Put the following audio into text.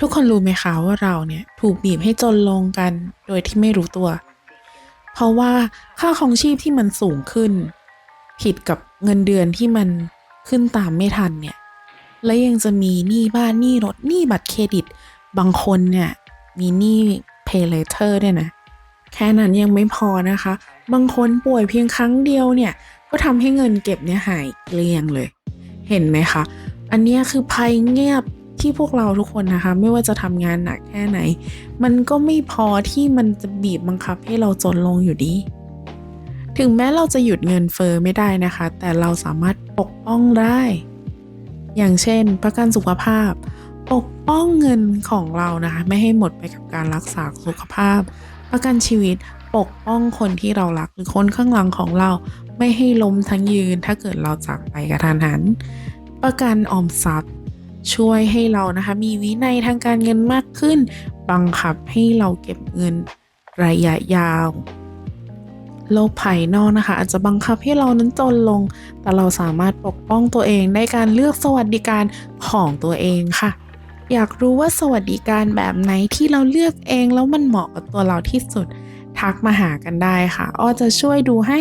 ทุกคนรู้ไหมคะว่าเราเนี่ยถูกบีบให้จนลงกันโดยที่ไม่รู้ตัว เพราะว่าค่าของชีพที่มันสูงขึ้น ผิดกับเงินเดือนที่มันขึ้นตามไม่ทันเนี่ย และยังจะมีหนี้บ้านหนี้รถหนี้บัตรเครดิต บางคนเนี่ยมีหนี้ pay later ด้วยนะ แค่นั้นยังไม่พอนะคะ บางคนป่วยเพียงครั้งเดียวเนี่ย ก็ทำให้เงินเก็บเนี่ยหายเกลี้ยงเลย เห็นไหมคะ อันนี้คือภัยเงียบ ที่พวกเราทุกคนนะคะ ไม่ว่าจะทำงานหนักแค่ไหน มันก็ไม่พอที่มันจะบีบบังคับให้เราจนลงอยู่ดี ถึงแม้เราจะหยุดเงินเฟอ้อไม่ได้นะคะ แต่เราสามารถปกป้องได้ อย่างเช่น ประกันสุขภาพ ปกป้องเงินของเรานะคะ ไม่ให้หมดไปกับการรักษาสุขภาพ ประกันชีวิตปกป้องคนที่เรารักหรือคนข้างหลังของเราไม่ให้ล้มทั้งยืนถ้าเกิดเราจากไปกระทันหัน ประกันออมทรัพย์ ช่วยให้เรานะคะมีวินัยทางการเงินมากขึ้น บังคับให้เราเก็บเงินระยะยาว โลกภายนอกนะคะ อาจจะบังคับให้เรานั้นจนลง แต่เราสามารถปกป้องตัวเองในการเลือกสวัสดิการของตัวเองค่ะ อยากรู้ว่าสวัสดิการแบบไหนที่เราเลือกเองแล้วมันเหมาะกับตัวเราที่สุด ทักมาหากันได้ค่ะ อ้อจะช่วยดูให้